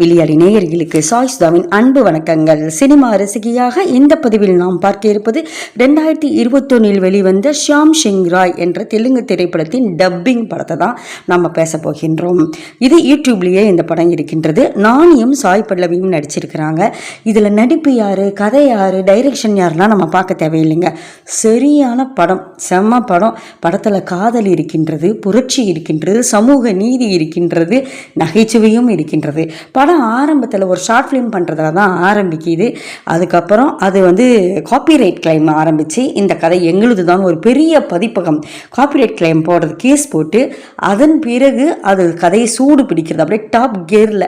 விளையாடி நேயர்களுக்கு சாய் சுதாவின் அன்பு வணக்கங்கள். சினிமா ரசிகையாக இந்த பதிவில் நாம் பார்க்க இருப்பது ரெண்டாயிரத்தி இருபத்தொன்னில் வெளிவந்த ஷியாம் சிங் ராய் என்ற தெலுங்கு திரைப்படத்தின் டப்பிங் படத்தை தான் நம்ம பேச போகின்றோம். இது யூடியூப்லேயே இந்த படம் இருக்கின்றது. நானியும் சாய் பல்லவியும் நடிச்சிருக்கிறாங்க. இதில் நடிப்பு யார் கதை யார் டைரக்ஷன் யாருலாம் நம்ம பார்க்க தேவையில்லைங்க. சரியான படம் செம்ம படம். படத்தில் காதல் இருக்கின்றது புரட்சி இருக்கின்றது சமூக நீதி இருக்கின்றது நகைச்சுவையும் இருக்கின்றது. படம் ஆரம்பத்தில் ஒரு ஷார்ட் ஃபிலிம் பண்ணுறதுல தான் ஆரம்பிக்குது. அதுக்கப்புறம் அது வந்து காப்பிரைட் கிளைம் ஆரம்பித்து இந்த கதை எங்களுது தான் ஒரு பெரிய பதிப்பகம். காப்பிரைட் கிளைம் போடுறது கேஸ் போட்டு அதன் பிறகு அது கதையை சூடு பிடிக்கிறது. அப்படியே டாப் கியரில்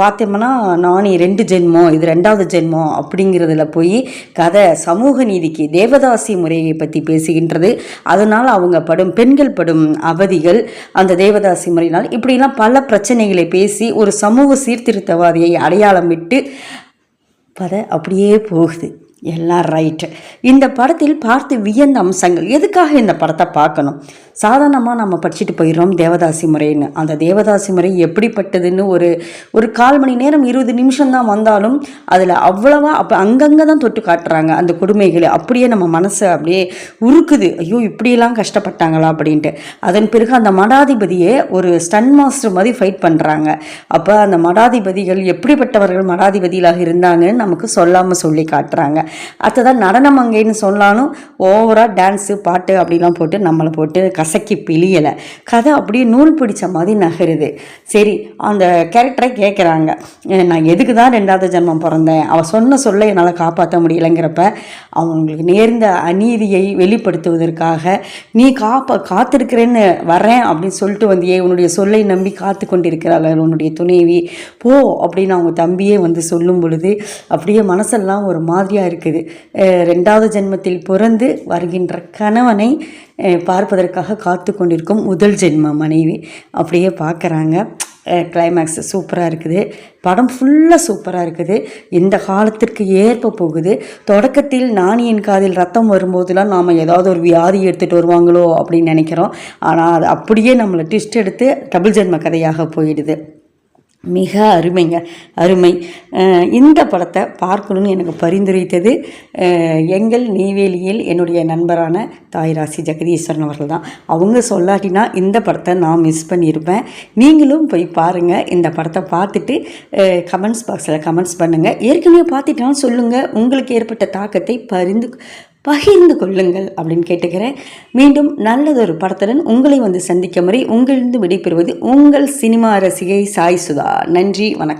பார்த்தோம்னா நானே ரெண்டு ஜென்மம் இது ரெண்டாவது ஜென்மம் அப்படிங்கிறதுல போய் கதை சமூக நீதிக்கு தேவதாசி முறையை பற்றி பேசுகின்றது. அதனால் அவங்க படும் பெண்கள் படும் அவதிகள் அந்த தேவதாசி முறையினால். இப்படிலாம் பல பிரச்சனைகளை பேசி ஒரு சமூக சீர்திருத்தவாதியை அடையாளம் விட்டு அப்படியே போகுது. எல்லாம் ரைட்டு இந்த படத்தில் பார்த்து வியந்த அம்சங்கள். எதுக்காக இந்த படத்தை பார்க்கணும்? சாதாரணமாக நம்ம படிச்சுட்டு போயிடுறோம் தேவதாசி முறைன்னு. அந்த தேவதாசி முறை எப்படிப்பட்டதுன்னு ஒரு ஒரு கால் மணி நேரம் இருபது நிமிஷம் தான் வந்தாலும் அதில் அவ்வளவா அப்போ அங்கங்கே தான் தொட்டு காட்டுறாங்க அந்த கொடுமைகளை. அப்படியே நம்ம மனசை அப்படியே உருக்குது. ஐயோ இப்படியெல்லாம் கஷ்டப்பட்டாங்களா அப்படின்ட்டு. அதன் பிறகு அந்த மடாதிபதியே ஒரு ஸ்டன் மாஸ்டர் மாதிரி ஃபைட் பண்ணுறாங்க அப்போ அந்த மடாதிபதிகள் எப்படிப்பட்டவர்கள் மடாதிபதிகளாக இருந்தாங்கன்னு நமக்கு சொல்லாமல் சொல்லி காட்டுறாங்க. அடுத்ததான் நடனமங்கைன்னு சொன்னாலும் ஓவராக டான்ஸு பாட்டு அப்படிலாம் போட்டு நம்மளை போட்டு கசக்கி பிழியலை. கதை அப்படியே நூல் பிடிச்ச மாதிரி நகருது. சரி அந்த கேரக்டரை கேட்குறாங்க. நான் எதுக்கு தான் ரெண்டாவது ஜென்மம் பிறந்தேன்? அவள் சொன்ன சொல்ல என்னால் காப்பாற்ற முடியலைங்கிறப்ப அவங்களுக்கு நேர்ந்த அநீதியை வெளிப்படுத்துவதற்காக நீ காப்ப காத்திருக்கிறேன்னு வரேன் அப்படின்னு சொல்லிட்டு வந்தியே உன்னுடைய சொல்லை நம்பி காத்து கொண்டிருக்கிறாள் உன்னுடைய துணைவி. போ அப்படின்னு அவங்க தம்பியே வந்து சொல்லும் பொழுது அப்படியே மனசெல்லாம் ஒரு மாதிரியாக இருக்குது இருக்குது. ரெண்டாவது ஜென்மத்தில் பிறந்து வருகின்ற கணவனை பார்ப்பதற்காக காத்து கொண்டிருக்கும் முதல் ஜென்ம மனைவி. அப்படியே பார்க்குறாங்க. கிளைமேக்ஸ் சூப்பராக இருக்குது. படம் ஃபுல்லாக சூப்பராக இருக்குது. இந்த காலத்திற்கு ஏற்ப போகுது. தொடக்கத்தில் நாணியின் காதில் ரத்தம் வரும்போதெல்லாம் நாம் ஏதாவது ஒரு வியாதி எடுத்துகிட்டு வருவாங்களோ அப்படின்னு நினைக்கிறோம். ஆனால் அது அப்படியே நம்மளை ட்விஸ்ட் எடுத்து டபுள் ஜென்ம கதையாக போயிடுது. மிக அருமைங்க அருமை. இந்த படத்தை பார்க்கணும்னு எனக்கு பரிந்துரைத்தது எங்கள் நெய்வேலியில் என்னுடைய நண்பரான தாய் ராசி ஜெகதீஸ்வரன் அவர்கள் தான் அவங்க சொல்லாட்டினா இந்த படத்தை நான் மிஸ் பண்ணியிருப்பேன். நீங்களும் போய் பாருங்கள் இந்த படத்தை பார்த்துட்டு கமெண்ட்ஸ் பாக்ஸில் கமெண்ட்ஸ் பண்ணுங்கள் ஏற்கனவே பார்த்துட்டாலும் சொல்லுங்கள் உங்களுக்கு ஏற்பட்ட தாக்கத்தை பரிந்து பகிர்ந்து கொள்ளுங்கள் அப்படின்னு கேட்டுக்கிறேன். மீண்டும் நல்லதொரு படத்துடன் உங்களை வந்து சந்திக்க முறை உங்களிருந்து விடைபெறுவது உங்கள் சினிமா ரசிகை சாய் சுதா. நன்றி வணக்கம்.